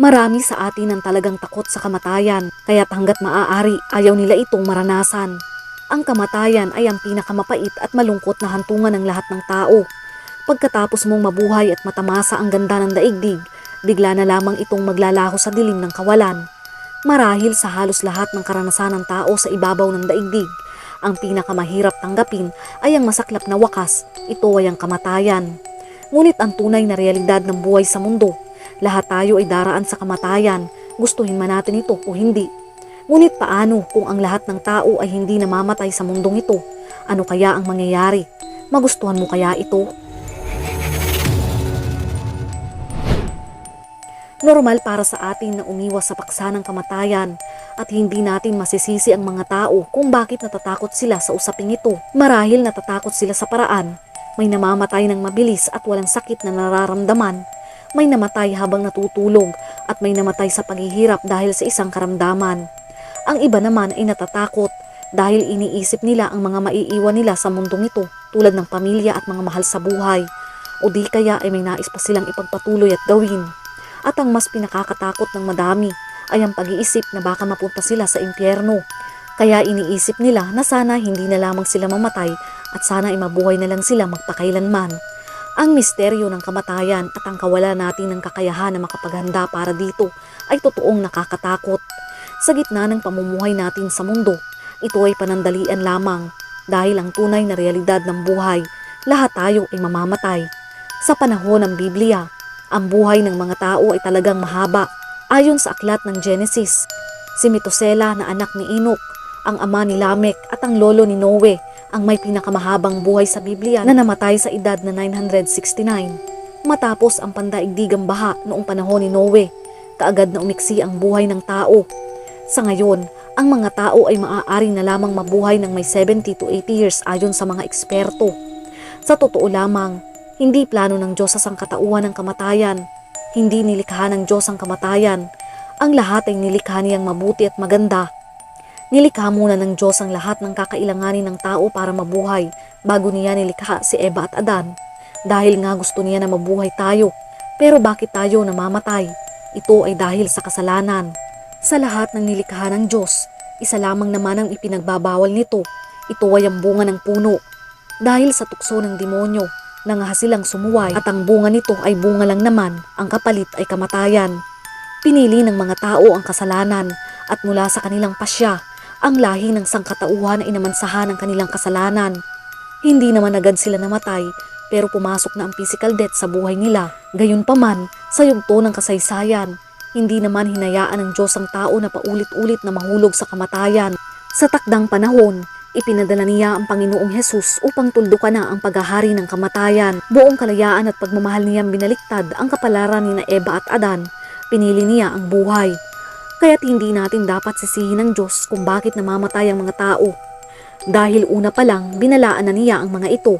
Marami sa atin ang talagang takot sa kamatayan, kaya't hanggat maaari ayaw nila itong maranasan. Ang kamatayan ay ang pinakamapait at malungkot na hantungan ng lahat ng tao. Pagkatapos mong mabuhay at matamasa ang ganda ng daigdig, bigla na lamang itong maglalaho sa dilim ng kawalan. Marahil sa halos lahat ng karanasan ng tao sa ibabaw ng daigdig, ang pinakamahirap tanggapin ay ang masaklap na wakas, ito ay ang kamatayan. Ngunit ang tunay na realidad ng buhay sa mundo, lahat tayo ay daraan sa kamatayan, gustuhin man natin ito o hindi. Ngunit paano kung ang lahat ng tao ay hindi namamatay sa mundong ito? Ano kaya ang mangyayari? Magustuhan mo kaya ito? Normal para sa atin na umiwas sa paksa ng kamatayan at hindi natin masisisi ang mga tao kung bakit natatakot sila sa usaping ito. Marahil natatakot sila sa paraan. May namamatay ng mabilis at walang sakit na nararamdaman. May namatay habang natutulog at may namatay sa paghihirap dahil sa isang karamdaman. Ang iba naman ay natatakot dahil iniisip nila ang mga maiiwan nila sa mundong ito tulad ng pamilya at mga mahal sa buhay. O di kaya ay may nais pa silang ipagpatuloy at gawin. At ang mas pinakakatakot ng madami ay ang pag-iisip na baka mapunta sila sa impyerno. Kaya iniisip nila na sana hindi na lamang sila mamatay at sana ay mabuhay na lang sila magpakailanman. Ang misteryo ng kamatayan at ang kawalan natin ng kakayahan na makapaghanda para dito ay totoong nakakatakot. Sa gitna ng pamumuhay natin sa mundo, ito ay panandalian lamang dahil ang tunay na realidad ng buhay, lahat tayo ay mamamatay. Sa panahon ng Biblia, ang buhay ng mga tao ay talagang mahaba. Ayon sa aklat ng Genesis, si Metosela na anak ni Enoch, ang ama ni Lamech at ang lolo ni Noe ang may pinakamahabang buhay sa Biblia na namatay sa edad na 969. Matapos ang pandaigdigang baha noong panahon ni Noe, kaagad na umiksi ang buhay ng tao. Sa ngayon, ang mga tao ay maaari na lamang mabuhay ng may 70 to 80 years ayon sa mga eksperto. Sa totoo lamang, hindi plano ng Diyos sa sangkatauhan ng kamatayan. Hindi nilikha ng Diyos ang kamatayan. Ang lahat ay nilikha niyang mabuti at maganda. Nilikha muna ng Diyos ang lahat ng kakailanganin ng tao para mabuhay bago niya nilikha si Eva at Adan. Dahil nga gusto niya na mabuhay tayo. Pero bakit tayo namamatay? Ito ay dahil sa kasalanan. Sa lahat ng nilikha ng Diyos, isa lamang naman ang ipinagbabawal nito. Ito ay ang bunga ng puno. Dahil sa tukso ng demonyo, nangahasilang sumuway at ang bunga nito ay bunga lang naman, ang kapalit ay kamatayan. Pinili ng mga tao ang kasalanan at mula sa kanilang pasya, ang lahi ng sangkatauhan ay namansahan ng kanilang kasalanan. Hindi naman agad sila namatay pero pumasok na ang physical death sa buhay nila. Gayunpaman, sa yugto ng kasaysayan, hindi naman hinayaan ng Diyos ang tao na paulit-ulit na mahulog sa kamatayan. Sa takdang panahon, ipinadala niya ang Panginoong Hesus upang tuldukan na ang paghahari ng kamatayan. Buong kalayaan at pagmamahal niyang binaliktad ang kapalaran ni na Eva at Adan. Pinili niya ang buhay. Kaya't hindi natin dapat sisihin ng Diyos kung bakit namamatay ang mga tao. Dahil una pa lang, binalaan na niya ang mga ito.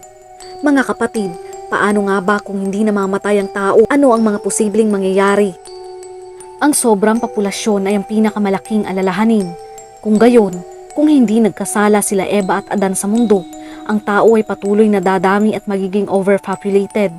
Mga kapatid, paano nga ba kung hindi namamatay ang tao? Ano ang mga posibleng mangyayari? Ang sobrang populasyon ay ang pinakamalaking alalahanin. Kung gayon, kung hindi nagkasala sila Eva at Adan sa mundo, ang tao ay patuloy na dadami at magiging overpopulated.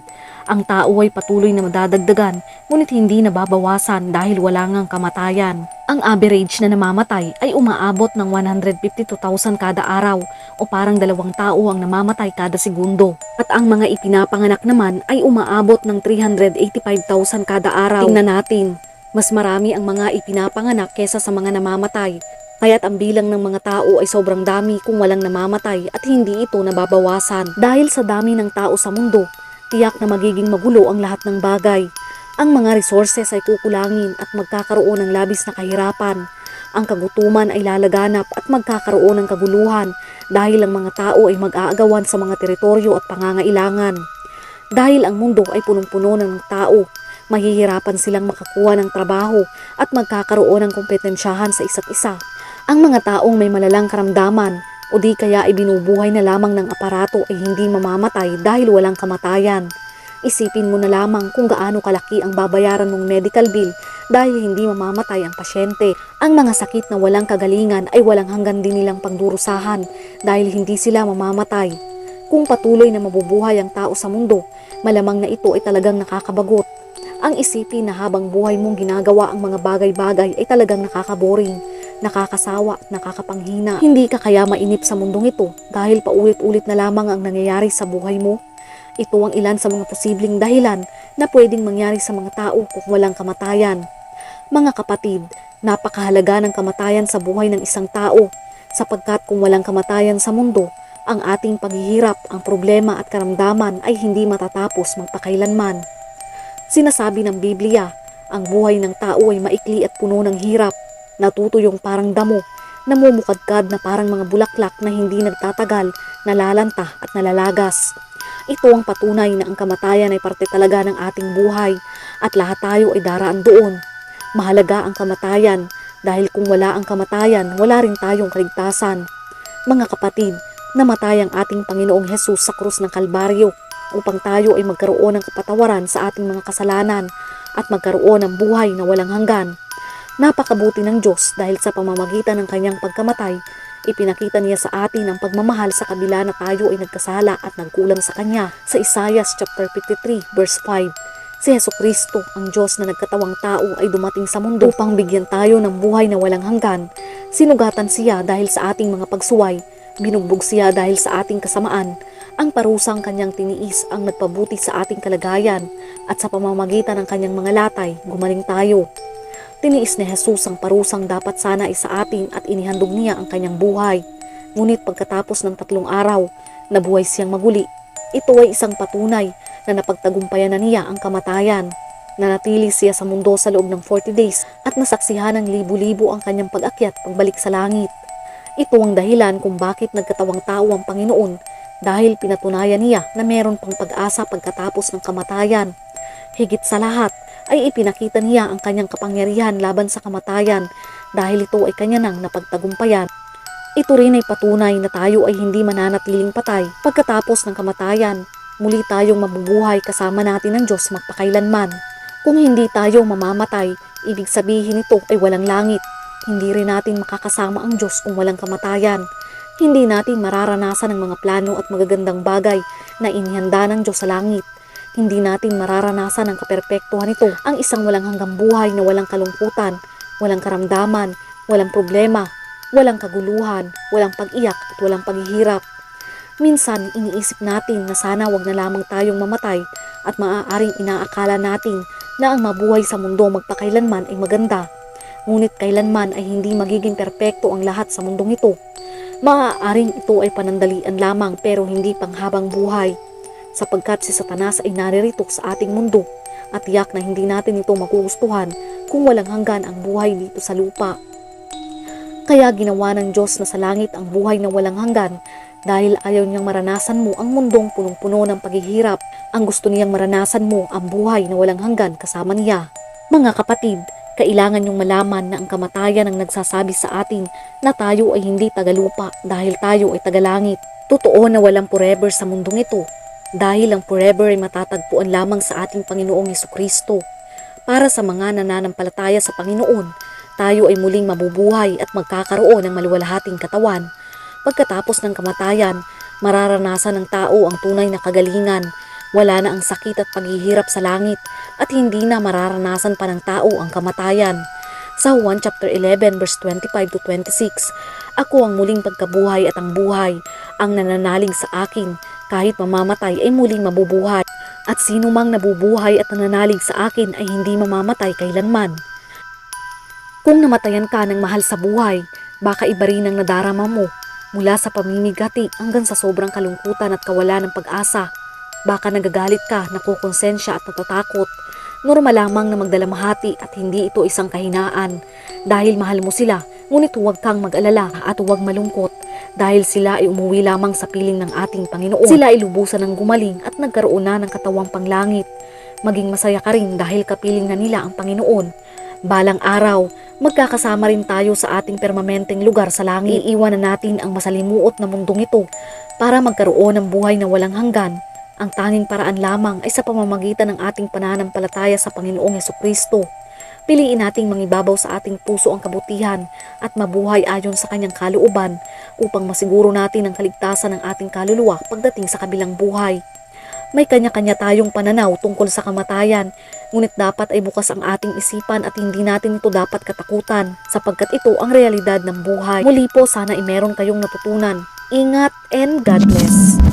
Ang tao ay patuloy na madadagdagan, ngunit hindi nababawasan dahil wala ngang kamatayan. Ang average na namamatay ay umaabot ng 152,000 kada araw o parang dalawang tao ang namamatay kada segundo. At ang mga ipinapanganak naman ay umaabot ng 385,000 kada araw. Tingnan natin, mas marami ang mga ipinapanganak kesa sa mga namamatay. Kaya't ang bilang ng mga tao ay sobrang dami kung walang namamatay at hindi ito nababawasan. Dahil sa dami ng tao sa mundo, tiyak na magiging magulo ang lahat ng bagay. Ang mga resources ay kukulangin at magkakaroon ng labis na kahirapan. Ang kagutuman ay lalaganap at magkakaroon ng kaguluhan dahil ang mga tao ay mag-aagawan sa mga teritoryo at pangangailangan. Dahil ang mundo ay punong-puno ng tao, mahihirapan silang makakuha ng trabaho at magkakaroon ng kompetensyahan sa isa't isa. Ang mga taong may malalang karamdaman o di kaya ay binubuhay na lamang ng aparato ay hindi mamamatay dahil walang kamatayan. Isipin mo na lamang kung gaano kalaki ang babayaran mong medical bill dahil hindi mamamatay ang pasyente. Ang mga sakit na walang kagalingan ay walang hanggan din nilang pangdurusahan dahil hindi sila mamamatay. Kung patuloy na mabubuhay ang tao sa mundo, malamang na ito ay talagang nakakabagot. Ang isipin na habang buhay mong ginagawa ang mga bagay-bagay ay talagang nakakaboring, nakakasawa at nakakapanghina. Hindi ka kaya mainip sa mundong ito dahil paulit-ulit na lamang ang nangyayari sa buhay mo. Ito ang ilan sa mga posibleng dahilan na pwedeng mangyari sa mga tao kung walang kamatayan. Mga kapatid, napakahalaga ng kamatayan sa buhay ng isang tao sapagkat kung walang kamatayan sa mundo, ang ating paghihirap, ang problema at karamdaman ay hindi matatapos magpakailanman. Sinasabi ng Biblia, ang buhay ng tao ay maikli at puno ng hirap, natutuyong parang damo, namumukadkad na parang mga bulaklak na hindi nagtatagal, nalalanta at nalalagas. Ito ang patunay na ang kamatayan ay parte talaga ng ating buhay at lahat tayo ay daraan doon. Mahalaga ang kamatayan dahil kung wala ang kamatayan, wala rin tayong kaligtasan. Mga kapatid, namatay ang ating Panginoong Hesus sa krus ng Kalbaryo upang tayo ay magkaroon ng kapatawaran sa ating mga kasalanan at magkaroon ng buhay na walang hanggan. Napakabuti ng Diyos dahil sa pamamagitan ng kanyang pagkamatay, ipinakita niya sa atin ang pagmamahal sa kabila na tayo ay nagkasala at nagkulang sa Kanya sa Isaiah chapter 53 verse 5. Si Heso Kristo, ang Diyos na nagkatawang tao ay dumating sa mundo upang bigyan tayo ng buhay na walang hanggan. Sinugatan siya dahil sa ating mga pagsuway, binugbog siya dahil sa ating kasamaan, ang parusang kanyang tiniis ang nagpabuti sa ating kalagayan at sa pamamagitan ng kanyang mga latay, gumaling tayo. Tiniis ni Jesus ang parusang dapat sana ay sa atin at inihandog niya ang kanyang buhay. Ngunit pagkatapos ng tatlong araw, nabuhay siyang maguli. Ito ay isang patunay na napagtagumpayan na niya ang kamatayan. Nanatili siya sa mundo sa loob ng 40 days at nasaksihan ng libu-libo ang kanyang pag-akyat pagbalik sa langit. Ito ang dahilan kung bakit nagkatawang tao ang Panginoon dahil pinatunayan niya na meron pang pag-asa pagkatapos ng kamatayan. Higit sa lahat ay ipinakita niya ang kanyang kapangyarihan laban sa kamatayan dahil ito ay kanya nang napagtagumpayan. Ito rin ay patunay na tayo ay hindi mananatiling patay pagkatapos ng kamatayan. Muli tayong mabubuhay kasama natin ng Diyos magpakailanman. Kung hindi tayo mamamatay, ibig sabihin ito ay walang langit. Hindi rin natin makakasama ang Diyos kung walang kamatayan. Hindi natin mararanasan ang mga plano at magagandang bagay na inihanda ng Diyos sa langit. Hindi natin mararanasan ang kaperpektuhan nito, ang isang walang hanggang buhay na walang kalungkutan, walang karamdaman, walang problema, walang kaguluhan, walang pag-iyak at walang paghihirap. Minsan, iniisip natin na sana wag na lamang tayong mamatay at maaaring inaakala natin na ang mabuhay sa mundo magpakailanman ay maganda. Ngunit kailanman ay hindi magiging perpekto ang lahat sa mundong ito. Maaaring ito ay panandalian lamang pero hindi panghabang buhay sapagkat si Satanas ay naririto sa ating mundo at tiyak na hindi natin ito magugustuhan kung walang hanggan ang buhay dito sa lupa. Kaya ginawa ng Diyos na sa langit ang buhay na walang hanggan dahil ayaw niyang maranasan mo ang mundong punong-puno ng paghihirap. Ang gusto niyang maranasan mo ang buhay na walang hanggan kasama niya. Mga kapatid, kailangan niyong malaman na ang kamatayan ang nagsasabi sa atin na tayo ay hindi tagalupa dahil tayo ay tagalangit. Totoo na walang forever sa mundong ito dahil ang forever ay matatagpuan lamang sa ating Panginoong Heso Kristo. Para sa mga nananampalataya sa Panginoon, tayo ay muling mabubuhay at magkakaroon ng maluwalhating katawan. Pagkatapos ng kamatayan, mararanasan ng tao ang tunay na kagalingan. Wala na ang sakit at paghihirap sa langit at hindi na mararanasan pa ng tao ang kamatayan. Sa Juan chapter 11 verse 25 to 26, Ako ang muling pagkabuhay at ang buhay, ang nananalig sa akin, kahit mamamatay ay muling mabubuhay. At sino mang nabubuhay at nananalig sa akin ay hindi mamamatay kailanman. Kung namatayan ka ng mahal sa buhay, baka iba rin ang nadarama mo mula sa pamimigati hanggang sa sobrang kalungkutan at kawalan ng pag-asa. Baka nagagalit ka, nakukonsensya at natatakot. Normal lamang na magdalamhati at hindi ito isang kahinaan. Dahil mahal mo sila, ngunit huwag kang mag-alala at huwag malungkot dahil sila ay umuwi lamang sa piling ng ating Panginoon. Sila ay lubusan ng gumaling at nagkaroon na ng katawang panglangit. Maging masaya ka rin dahil kapiling na nila ang Panginoon. Balang araw, magkakasama rin tayo sa ating permanenteng lugar sa langit. Iiwan na natin ang masalimuot na mundong ito para magkaroon ng buhay na walang hanggan. Ang tanging paraan lamang ay sa pamamagitan ng ating pananampalataya sa Panginoong Heso Kristo. Piliin nating mangibabaw sa ating puso ang kabutihan at mabuhay ayon sa kanyang kalooban upang masiguro natin ang kaligtasan ng ating kaluluwa pagdating sa kabilang buhay. May kanya-kanya tayong pananaw tungkol sa kamatayan, ngunit dapat ay bukas ang ating isipan at hindi natin ito dapat katakutan sapagkat ito ang realidad ng buhay. Muli po sana ay meron kayong natutunan. Ingat and God bless.